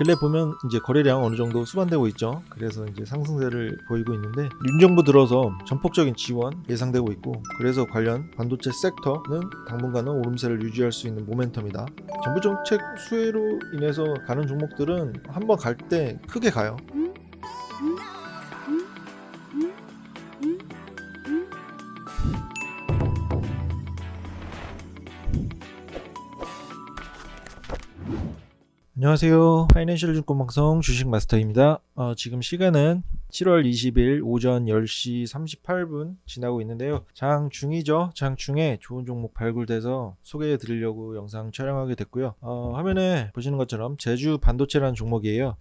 근래 보면 이제 거래량 어느 정도 수반되고 있죠. 그래서 이제 상승세를 보이고 있는데 윤 정부 들어서 전폭적인 지원 예상되고 있고 그래서 관련 반도체 섹터는 당분간은 오름세를 유지할 수 있는 모멘텀이다. 정부 정책 수혜로 인해서 가는 종목들은 한번 갈 때 크게 가요. 안녕하세요. 파이낸셜 증권방송 주식마스터입니다. 어, 지금 시간은 7월 20일 오전 10시 38분 지나고 있는데요. 장 중이죠. 장 중에 좋은 종목 발굴돼서 소개해 드리려고 영상 촬영하게 됐고요. 어, 화면에 보시는 것처럼 제주 반도체라는 종목이에요.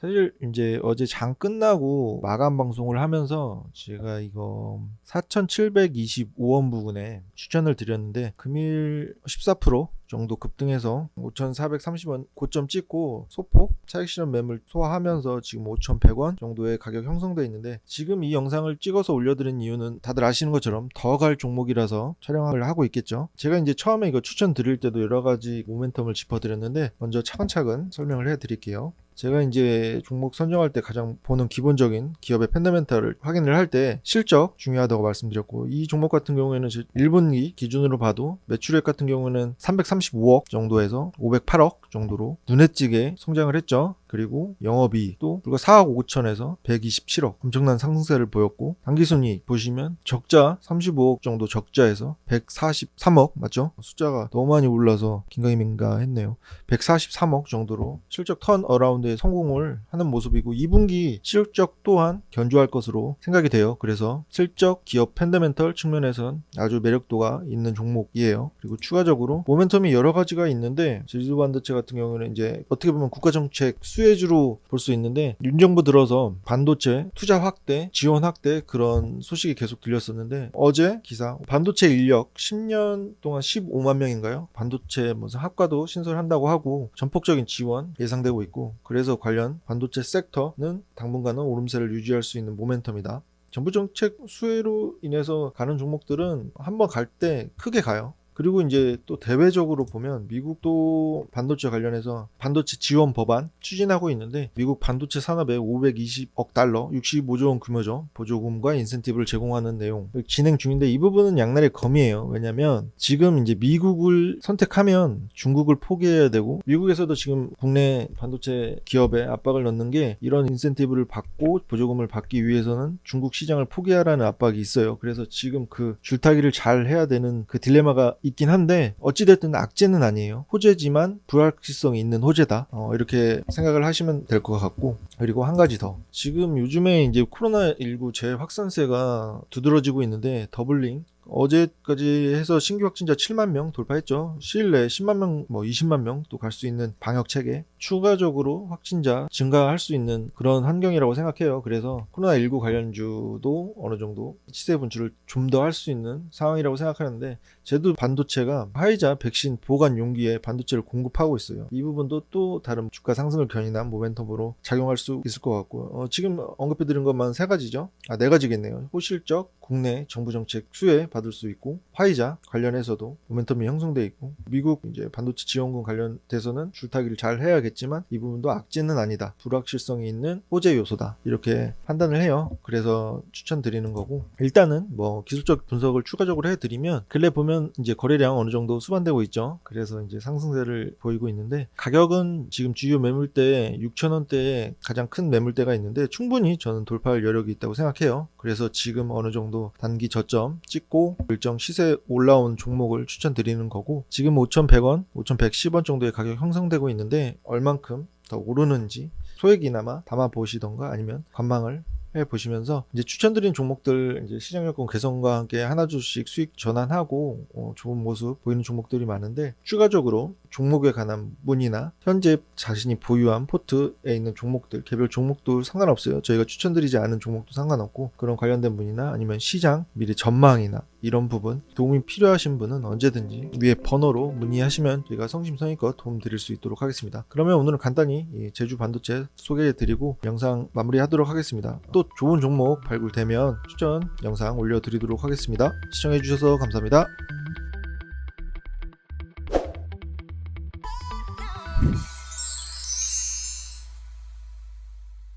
사실 이제 어제 장 끝나고 마감 방송을 하면서 제가 이거 4,725원 부근에 추천을 드렸는데 금일 14% 정도 급등해서 5,430원 고점 찍고 소폭 차익 실현 매물 소화하면서 지금 5,100원 정도의 가격 형성돼 있는데 지금 이 영상을 찍어서 올려드린 이유는 다들 아시는 것처럼 더 갈 종목이라서 촬영을 하고 있겠죠. 제가 이제 처음에 이거 추천 드릴 때도 여러 가지 모멘텀을 짚어드렸는데 먼저 차근차근 설명을 해드릴게요. 제가 이제 종목 선정할 때 가장 보는 기본적인 기업의 팬더멘탈을 확인을 할 때 실적 중요하다고 말씀드렸고 이 종목 같은 경우에는 1분기 기준으로 봐도 매출액 같은 경우는 335억 정도에서 508억 정도로 눈에 띄게 성장을 했죠. 그리고 영업이익도 불과 4억 5천에서 127억 엄청난 상승세를 보였고 당기순이익 보시면 적자 35억 정도 적자에서 143억 맞죠? 숫자가 너무 많이 올라서 긴가민가 했네요. 143억 정도로 실적 턴 어라운드에 성공을 하는 모습이고 2분기 실적 또한 견조할 것으로 생각이 돼요. 그래서 실적 기업 팬더멘털 측면에선 아주 매력도가 있는 종목이에요. 그리고 추가적으로 모멘텀이 여러 가지가 있는데 제주도 반도체 같은 경우는 이제 어떻게 보면 국가 정책 수 혜주로 볼 수 있는데 윤 정부 들어서 반도체 투자 확대, 지원 확대 그런 소식이 계속 들렸었는데 어제 기사 반도체 인력 10년 동안 15만 명인가요? 반도체 무슨 학과도 신설한다고 하고 전폭적인 지원 예상되고 있고 그래서 관련 반도체 섹터는 당분간은 오름세를 유지할 수 있는 모멘텀이다. 정부 정책 수혜로 인해서 가는 종목들은 한번 갈 때 크게 가요. 그리고 이제 또 대외적으로 보면 미국도 반도체 관련해서 반도체 지원 법안 추진하고 있는데 미국 반도체 산업에 520억 달러, 65조 원 규모죠. 보조금과 인센티브를 제공하는 내용 진행 중인데 이 부분은 양날의 검이에요. 왜냐면 지금 이제 미국을 선택하면 중국을 포기해야 되고 미국에서도 지금 국내 반도체 기업에 압박을 넣는 게 이런 인센티브를 받고 보조금을 받기 위해서는 중국 시장을 포기하라는 압박이 있어요. 그래서 지금 그 줄타기를 잘 해야 되는 그 딜레마가 있긴 한데 어찌됐든 악재는 아니에요. 호재지만 불확실성이 있는 호재다. 어, 이렇게 생각을 하시면 될 것 같고 그리고 한 가지 더 지금 요즘에 이제 코로나19 재확산세가 두드러지고 있는데 더블링 어제까지 해서 신규 확진자 7만 명 돌파했죠. 내에 10만 명, 뭐 20만 명 또 갈 수 있는 방역 체계. 추가적으로 확진자 증가할 수 있는 그런 환경이라고 생각해요. 그래서 코로나19 관련주도 어느 정도 시세 분출을 좀 더 할 수 있는 상황이라고 생각하는데 제도 반도체가 화이자 백신 보관 용기에 반도체를 공급하고 있어요. 이 부분도 또 다른 주가 상승을 견인한 모멘텀으로 작용할 수 있을 것 같고 어, 지금 언급해드린 것만 세 가지죠. 아 네 가지겠네요. 호실적 국내 정부 정책 수혜 받을 수 있고 화이자 관련해서도 모멘텀이 형성돼 있고 미국 이제 반도체 지원금 관련돼서는 줄타기를 잘 해야겠지만 이 부분도 악재는 아니다 불확실성이 있는 호재 요소다 이렇게 판단을 해요 그래서 추천드리는 거고 일단은 뭐 기술적 분석을 추가적으로 해드리면 근래 보면 이제 거래량 어느 정도 수반되고 있죠. 그래서 이제 상승세를 보이고 있는데 가격은 지금 주요 매물대 6천원대에 가장 큰 매물대가 있는데 충분히 저는 돌파할 여력이 있다고 생각해요. 그래서 지금 어느 정도 단기 저점 찍고 일정 시세 올라온 종목을 추천드리는 거고 지금 5,100원, 5,110원 정도의 가격 형성되고 있는데 얼만큼 더 오르는지 소액이나마 담아 보시던가 아니면 관망을 해 보시면서 이제 추천드린 종목들 이제 시장 여건 개선과 함께 하나둘씩 수익 전환하고 어, 좋은 모습 보이는 종목들이 많은데 추가적으로 종목에 관한 문의나 현재 자신이 보유한 포트에 있는 종목들 개별 종목도 상관없어요. 저희가 추천드리지 않은 종목도 상관없고 그런 관련된 문의나 아니면 시장 미래 전망이나 이런 부분 도움이 필요하신 분은 언제든지 위에 번호로 문의하시면 저희가 성심성의껏 도움 드릴 수 있도록 하겠습니다. 그러면 오늘은 간단히 이 제주 반도체 소개해 드리고 영상 마무리하도록 하겠습니다. 또 좋은 종목 발굴되면 추천 영상 올려드리도록 하겠습니다. 시청해 주셔서 감사합니다.